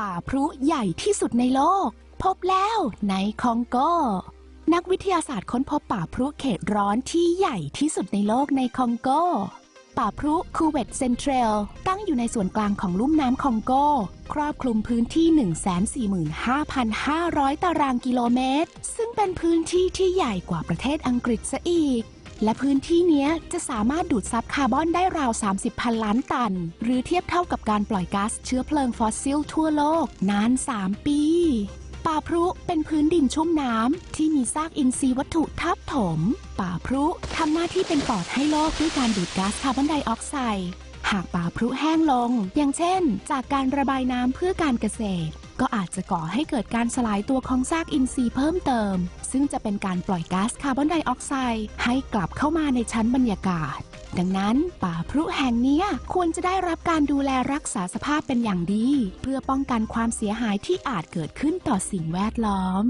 ป่าพรุใหญ่ที่สุดในโลก พบแล้วในคองโก นักวิทยาศาสตร์ค้นพบป่าพรุเขตร้อนที่ใหญ่ที่สุดในโลกในคองโก ป่าพรุคูเวตเซนเทรล ตั้งอยู่ในส่วนกลางของลุ่มน้ำคองโก ครอบคลุมพื้นที่ 145,500 ตารางกิโลเมตร ซึ่งเป็นพื้นที่ที่ใหญ่กว่าประเทศอังกฤษซะอีก และพื้นที่นี้จะสามารถดูดซับคาร์บอนได้ราว 30 พันล้านตัน หรือเทียบเท่ากับการปล่อยก๊าซเชื้อเพลิงฟอสซิลทั่วโลก นาน 3 ปีป่าพรุเป็นพื้นดินชุ่มน้ำที่มีซากอินทรีย์วัตถุทับถม ป่าพรุทำหน้าที่เป็นปอดให้โลกด้วยการดูดก๊าซคาร์บอนไดออกไซด์หากป่าพรุแห้งลง อย่างเช่น จากการระบายน้ำเพื่อการเกษตร ก็อาจจะก่อให้เกิดการสลายตัวของซากอินทรีย์เพิ่มเติม ซึ่งจะเป็นการปล่อยก๊าซคาร์บอนไดออกไซด์ให้กลับเข้ามาในชั้นบรรยากาศ ดังนั้น ป่าพรุแห่งนี้ควรจะได้รับการดูแลรักษาสภาพเป็นอย่างดี เพื่อป้องกันความเสียหายที่อาจเกิดขึ้นต่อสิ่งแวดล้อม